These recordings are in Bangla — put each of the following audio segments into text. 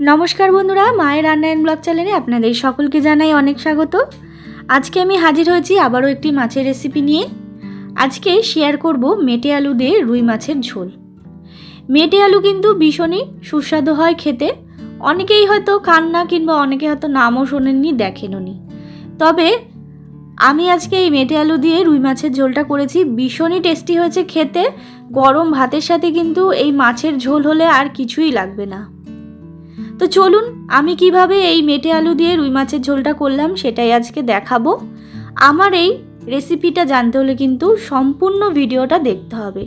নমস্কার বন্ধুরা, মায়ের রান্নায়ন ব্লগ চ্যানেলে আপনাদের সকলকে জানাই অনেক স্বাগত। আজকে আমি হাজির হয়েছি আবারও একটি মাছের রেসিপি নিয়ে। আজকে শেয়ার করব মেটে আলু দিয়ে রুই মাছের ঝোল। মেটে আলু কিন্তু ভীষণই সুস্বাদু হয় খেতে। অনেকেই হয়তো খান না কিংবা অনেকে হয়তো নামও শোনেননি দেখেননি তবে আমি আজকে এই মেটে আলু দিয়ে রুই মাছের ঝোলটা করেছি। ভীষণই টেস্টি হয়েছে খেতে। গরম ভাতের সাথে কিন্তু এই মাছের ঝোল হলে আর কিছুই লাগবে না। তো চলুন, আমি কীভাবে এই মেটে আলু দিয়ে রুই মাছের ঝোলটা করলাম সেটাই আজকে দেখাবো। আমার এই রেসিপিটা জানতে হলে কিন্তু সম্পূর্ণ ভিডিওটা দেখতে হবে।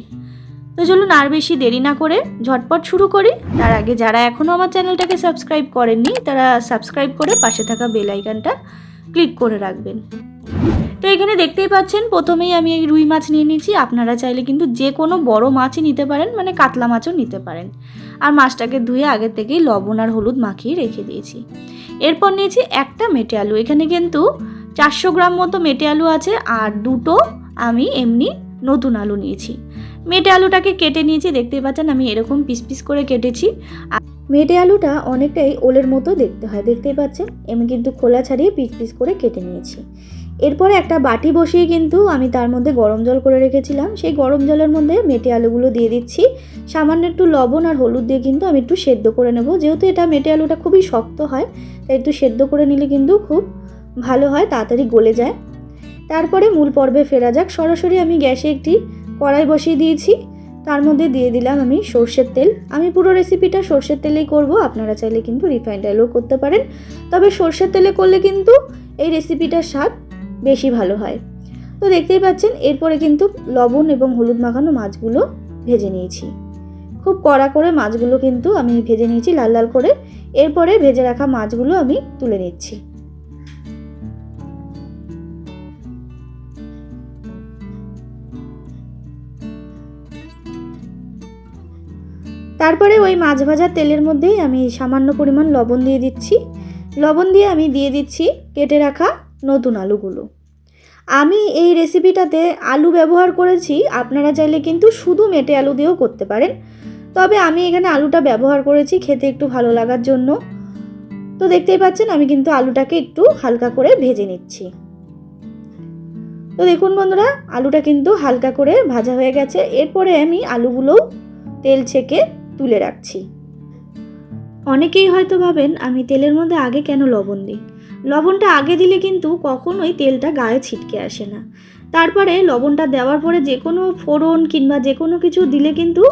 তো চলুন, আর বেশি দেরি না করে ঝটপট শুরু করি। তার আগে যারা এখনও আমার চ্যানেলটাকে সাবস্ক্রাইব করেননি, তারা সাবস্ক্রাইব করে পাশে থাকা বেল আইকনটা ক্লিক করে রাখবেন। তো এখানে দেখতেই পাচ্ছেন, প্রথমেই আমি এই রুই মাছ নিয়ে নিয়েছি। আপনারা চাইলে কিন্তু যে কোনো বড় মাছই নিতে পারেন মানে কাতলা মাছও নিতে পারেন। আর মাছটাকে ধুয়ে আগে থেকেই লবণ আর হলুদ মাখিয়ে রেখে দিয়েছি। এরপর নিয়েছি একটা মেটে আলু। এখানে কিন্তু চারশো গ্রাম মতো মেটে আলু আছে, আর দুটো আমি এমনি নতুন আলু নিয়েছি। মেটে আলুটাকে কেটে নিয়েছি, দেখতেই পাচ্ছেন আমি এরকম পিস পিস করে কেটেছি। আর মেটে আলুটা অনেকটাই ওলের মতো দেখতে হয়, দেখতেই পাচ্ছেন? আমি কিন্তু খোলা ছাড়িয়ে পিস পিস করে কেটে নিয়েছি। এরপরে একটা বাটি বসিয়ে কিন্তু আমি তার মধ্যে গরম জল করে রেখেছিলাম। সেই গরম জলের মধ্যে মেটে আলুগুলো দিয়ে দিচ্ছি। সামান্য একটু লবণ আর হলুদ দিয়ে কিন্তু আমি একটু সেদ্ধ করে নেব। যেহেতু এটা মেটে আলুটা খুবই শক্ত হয়, তাই একটু সেদ্ধ করে নিলে কিন্তু খুব ভালো হয়, তাড়াতাড়ি গলে যায়। তারপরে মূল পর্বে ফেরা যাক। সরাসরি আমি গ্যাসে একটি কড়াই বসিয়ে দিয়েছি। তার মধ্যে দিয়ে দিলাম আমি সর্ষের তেল। আমি পুরো রেসিপিটা সর্ষের তেলেই করব, আপনারা চাইলে কিন্তু রিফাইন্ড অয়েলও করতে পারেন। তবে সর্ষের তেলে করলে কিন্তু এই রেসিপিটার স্বাদ বেশি ভালো হয়। তো দেখতেই পাচ্ছেন, এরপরে কিন্তু লবণ এবং হলুদ মাখানো মাছগুলো ভেজে নিয়েছি। খুব কড়া করে মাছগুলো কিন্তু আমি ভেজে নিয়েছি লাল লাল করে। এরপরে ভেজে রাখা মাছগুলো আমি তুলে নিচ্ছি। তারপরে ওই মাছ ভাজার তেলের মধ্যেই আমি সামান্য পরিমাণ লবণ দিয়ে দিচ্ছি। লবণ দিয়ে আমি দিয়ে দিচ্ছি কেটে রাখা নতুন আলুগুলো। আমি এই রেসিপিটাতে আলু ব্যবহার করেছি, আপনারা চাইলে কিন্তু শুধু মেটে আলু দিয়েও করতে পারেন। তবে আমি এখানে আলুটা ব্যবহার করেছি খেতে একটু ভালো লাগার জন্য। তো দেখতেই পাচ্ছেন, আমি কিন্তু আলুটাকে একটু হালকা করে ভেজে নিচ্ছি। তো দেখুন বন্ধুরা, আলুটা কিন্তু হালকা করে ভাজা হয়ে গেছে। এরপরে আমি আলুগুলোও তেল ছেঁকে তুলে রাখছি। অনেকেই হয়তো ভাবেন, আমি তেলের মধ্যে আগে কেন লবণ দিই? লবণটা আগে দিলে কিন্তু কখনোই তেলটা গায়ে ছিটকে আসে না। তারপরে লবণটা দেওয়ার পরে যে কোনো ফোড়ন কিংবা যে কোনো কিছু দিলে কিন্তু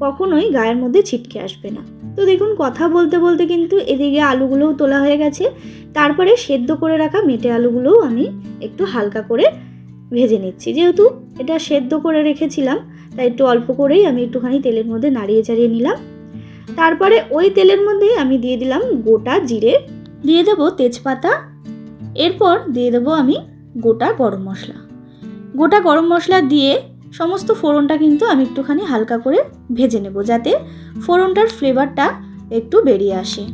কখনোই গায়ের মধ্যে ছিটকে আসবে না। তো দেখুন, কথা বলতে বলতে কিন্তু এদিকে আলুগুলোও তোলা হয়ে গেছে। তারপরে সেদ্ধ করে রাখা মেটে আলুগুলোও আমি একটু হালকা করে ভেজে নিচ্ছি। যেহেতু এটা সেদ্ধ করে রেখেছিলাম তাই একটু অল্প করেই আমি একটুখানি তেলের মধ্যে নাড়িয়ে চাড়িয়ে নিলাম। তারপরে ওই তেলের মধ্যে আমি দিয়ে দিলাম গোটা জিরে, দিয়ে দেবো তেজপাতা, এরপর দিয়ে দেবো আমি গোটা গরম মশলা। গোটা গরম মশলা দিয়ে সমস্ত ফোড়নটা কিন্তু আমি একটুখানি হালকা করে ভেজে নেব যাতে ফোড়নটার ফ্লেভারটা একটু বেরিয়ে আসে।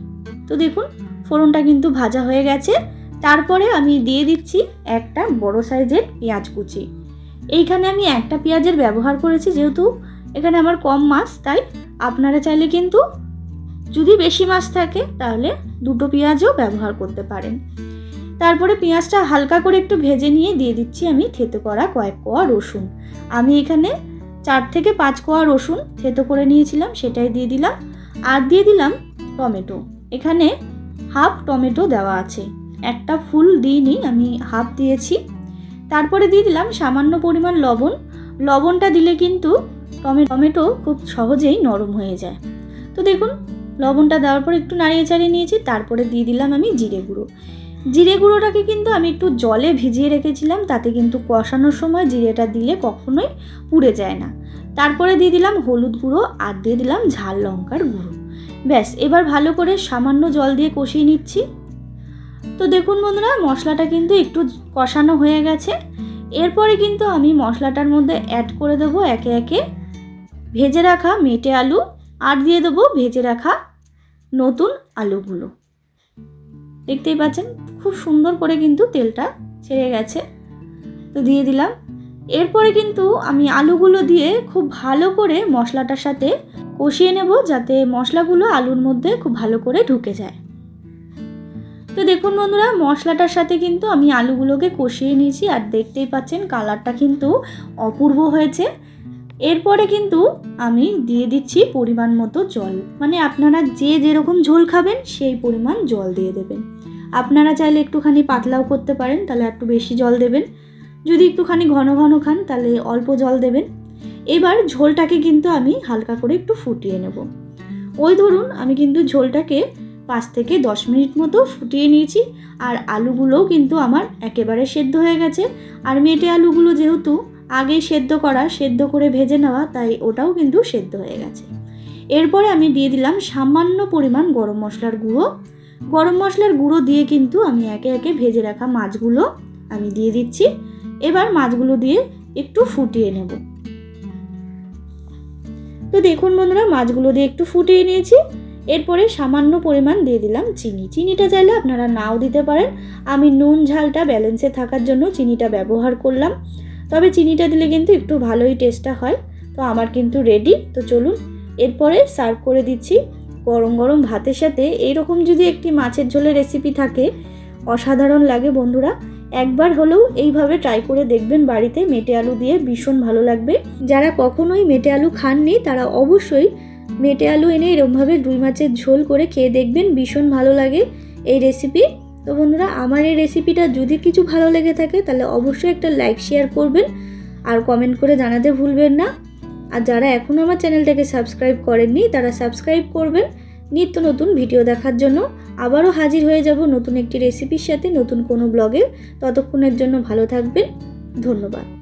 তো দেখুন, ফোড়নটা কিন্তু ভাজা হয়ে গেছে। তারপরে আমি দিয়ে দিচ্ছি একটা বড় সাইজের পেঁয়াজ কুচি। এইখানে আমি একটা পেঁয়াজের ব্যবহার করেছি যেহেতু এখানে আমার কম মাছ, তাই আপনারা চাইলে কিন্তু যদি বেশি মাছ থাকে তাহলে দুটো পেঁয়াজও ব্যবহার করতে পারেন। তারপরে পেঁয়াজটা হালকা করে একটু ভেজে নিয়ে দিয়ে দিচ্ছি আমি থেতো করা কয়েক কোয়া রসুন। আমি এখানে চার থেকে পাঁচ কোয়া রসুন থেতো করে নিয়েছিলাম, সেটাই দিয়ে দিলাম। আর দিয়ে দিলাম টমেটো। এখানে হাফ টমেটো দেওয়া আছে। একটা ফুল দিইনি, আমি হাফ দিয়েছি। তারপরে দিয়ে দিলাম সামান্য পরিমাণ লবণ। লবণটা দিলে কিন্তু টমে টমেটো খুব সহজেই নরম হয়ে যায়। তো দেখুন, লবণটা দেওয়ার পর একটু নাড়িয়ে চাড়িয়ে নিয়েছি, তারপরে দিয়ে দিলাম আমি জিরে গুঁড়ো। জিরে গুঁড়োটাকে কিন্তু আমি একটু জলে ভিজিয়ে রেখেছিলাম, তাতে কিন্তু কষানোর সময় জিরেটা দিলে কখনোই পুড়ে যায় না। তারপরে দিয়ে দিলাম হলুদ গুঁড়ো আর দিয়ে দিলাম ঝাল লঙ্কার গুঁড়ো। ব্যাস, এবার ভালো করে সামান্য জল দিয়ে কষিয়ে নিচ্ছি। তো দেখুন বন্ধুরা, মশলাটা কিন্তু একটু কষানো হয়ে গেছে। এরপরে কিন্তু আমি মশলাটার মধ্যে অ্যাড করে দেবো একে একে ভেজে রাখা মেটে আলু, আর দিয়ে দেবো ভেজে রাখা নতুন আলুগুলো। দেখতেই পাচ্ছেন, খুব সুন্দর করে কিন্তু তেলটা ছেড়ে গেছে। তো দিয়ে দিলাম। এরপরে কিন্তু আমি আলুগুলো দিয়ে খুব ভালো করে মশলাটার সাথে কষিয়ে নেব, যাতে মশলাগুলো আলুর মধ্যে খুব ভালো করে ঢুকে যায়। তো দেখুন বন্ধুরা, মশলাটার সাথে কিন্তু আমি আলুগুলোকে কষিয়ে নিয়েছি আর দেখতেই পাচ্ছেন কালারটা কিন্তু অপূর্ব হয়েছে। এরপরে কিন্তু আমি দিয়ে দিচ্ছি পরিমাণ মতো জল। মানে আপনারা যে যেরকম ঝোল খাবেন সেই পরিমাণ জল দিয়ে দেবেন। আপনারা চাইলে একটুখানি পাতলাও করতে পারেন, তাহলে একটু বেশি জল দেবেন। যদি একটুখানি ঘন ঘন খান, তাহলে অল্প জল দেবেন। এবার ঝোলটাকে কিন্তু আমি হালকা করে একটু ফুটিয়ে নেব। ওই ধরুন, আমি কিন্তু ঝোলটাকে পাঁচ থেকে দশ মিনিট মতো ফুটিয়ে নিয়েছি। আর আলুগুলোও কিন্তু আমার একেবারে সেদ্ধ হয়ে গেছে। আর মেটে আলুগুলো যেহেতু আগেই সেদ্ধ করা, সেদ্ধ করে ভেজে নেওয়া, তাই ওটাও কিন্তু সেদ্ধ হয়ে গেছে। এরপরে আমি দিয়ে দিলাম সামান্য পরিমাণ গরম মশলার গুঁড়ো। গরম মশলার গুঁড়ো দিয়ে কিন্তু আমি একে একে ভেজে রাখা মাছগুলো আমি দিয়ে দিচ্ছি। এবার মাছগুলো দিয়ে একটু ফুটিয়ে নেব। তো দেখুন বন্ধুরা, মাছগুলো দিয়ে একটু ফুটিয়ে নিয়েছি। এরপরে সামান্য পরিমাণ দিয়ে দিলাম চিনি। চিনিটা চাইলে আপনারা নাও দিতে পারেন। আমি নুন ঝালটা ব্যালেন্সে থাকার জন্য চিনিটা ব্যবহার করলাম। তবে চিনিটা দিলে কিন্তু একটু ভালোই টেস্টটা হয়। তো আমার কিন্তু রেডি তো চলুন, এরপরে সার্ভ করে দিচ্ছি গরম গরম ভাতের সাথে। এইরকম যদি একটি মাছের ঝোলের রেসিপি থাকে, অসাধারণ লাগে বন্ধুরা। একবার হলেও এইভাবে ট্রাই করে দেখবেন বাড়িতে। মেটে আলু দিয়ে ভীষণ ভালো লাগবে। যারা কখনোই মেটে আলু খাননি, তারা অবশ্যই মেটে আলু এনে এরমভাবে রুই মাছের ঝোল করে খেয়ে দেখবেন ভীষণ ভালো লাগে এই রেসিপি তো বন্ধুরা, আমার এই রেসিপিটা যদি কিছু ভালো লেগে থাকে, তাহলে অবশ্যই একটা লাইক শেয়ার করবেন। আর কমেন্ট করে জানাতে ভুলবেন না। আর যারা এখনও আমার চ্যানেলটাকে সাবস্ক্রাইব করেননি, তারা সাবস্ক্রাইব করবেন নিত্য নতুন ভিডিও দেখার জন্য। আবারও হাজির হয়ে যাব নতুন একটি রেসিপির সাথে নতুন কোনো ব্লগে ততক্ষণের জন্য ভালো থাকবেন। ধন্যবাদ।